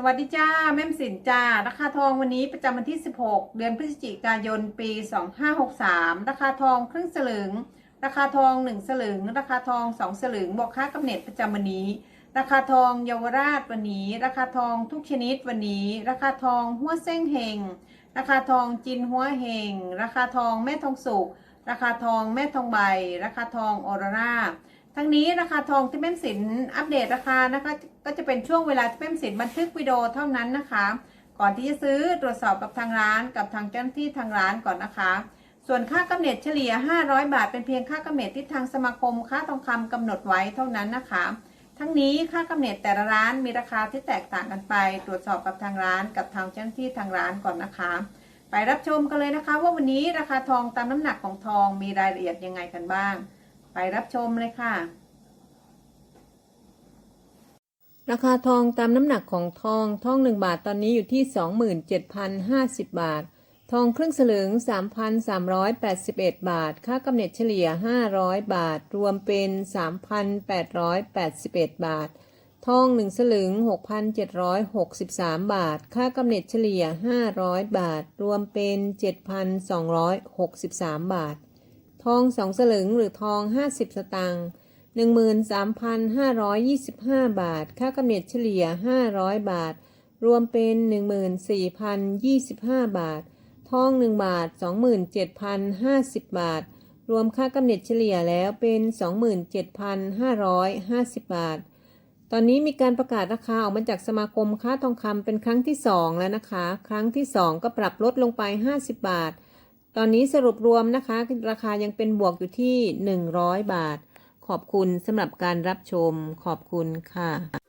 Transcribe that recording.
สวัสดีจ้าแม่มสินจ้าราคาทองวันนี้ประจำวันที่ 16 เดือนพฤศจิกายนปี 2563 ราคาทองครึ่งสลึง ราคาทอง 1 สลึง ราคาทอง 2 สลึงบอกค่ากำเนิดประจำวันนี้ ราคาทองเยาวราชวันนี้ ราคาทองทุกชนิดวันนี้ ราคาทองหัวเส้งเฮงราคาทองจินหัวเฮงราคาทองแม่ทองสุกราคาทองแม่ทองใบ ราคาทองออรรา ทั้งนี้ราคาทองที่แม่มสินอัปเดตราคานะคะ ก็จะเป็นช่วงเวลาที่แม่มสินบันทึกวิดีโอเท่านั้นนะคะ ก่อนที่จะซื้อตรวจสอบกับทางร้านกับทางเจ้าหน้าที่ทางร้านก่อนนะคะ ส่วนค่ากำเนิดเฉลี่ย 500 บาท เป็นเพียงค่ากำเนิดที่ทางสมาคมค่าทองคำกำหนดไว้เท่านั้นนะคะ ทั้งนี้ค่ากำเนิดแต่ละร้านมีราคาที่แตกต่างกันไป ตรวจสอบกับทางร้านกับทางเจ้าหน้าที่ทางร้านก่อนนะคะ ไปรับชมกันเลยนะคะ ว่าวันนี้ราคาทองตามน้ำหนักของทองมีรายละเอียดยังไงกันบ้าง ไปรับชมเลยค่ะ ราคาทองตามน้ำหนักของทอง ทอง 1 บาทตอนนี้อยู่ที่ 27,050 บาท ทองครึ่งสลึง 3,381 บาท ค่ากำเนิดเฉลี่ย 500 บาท รวมเป็น 3,881 บาท ทอง 1 สลึง 6,763 บาท ค่ากำเนิดเฉลี่ย 500 บาท รวมเป็น 7,263 บาท ทอง2สลึงหรือทอง 50 สตางค์13,525 บาท ค่ากำเนิดเฉลี่ย 500 บาท รวมเป็น 14,025 บาท ทอง 1 บาท 27,050 บาท รวมค่ากำเนิดเฉลี่ยแล้วเป็น 27,550 บาท ตอนนี้มีการประกาศราคาออกมาจากสมาคมค้าทองคำเป็นครั้งที่ 2 แล้วนะคะ ครั้งที่ 2 ก็ปรับลดลงไป 50 บาท ตอนนี้สรุปรวมนะคะ ราคายังเป็นบวกอยู่ที่ 100 บาท ขอบคุณสำหรับการรับชมขอบคุณค่ะ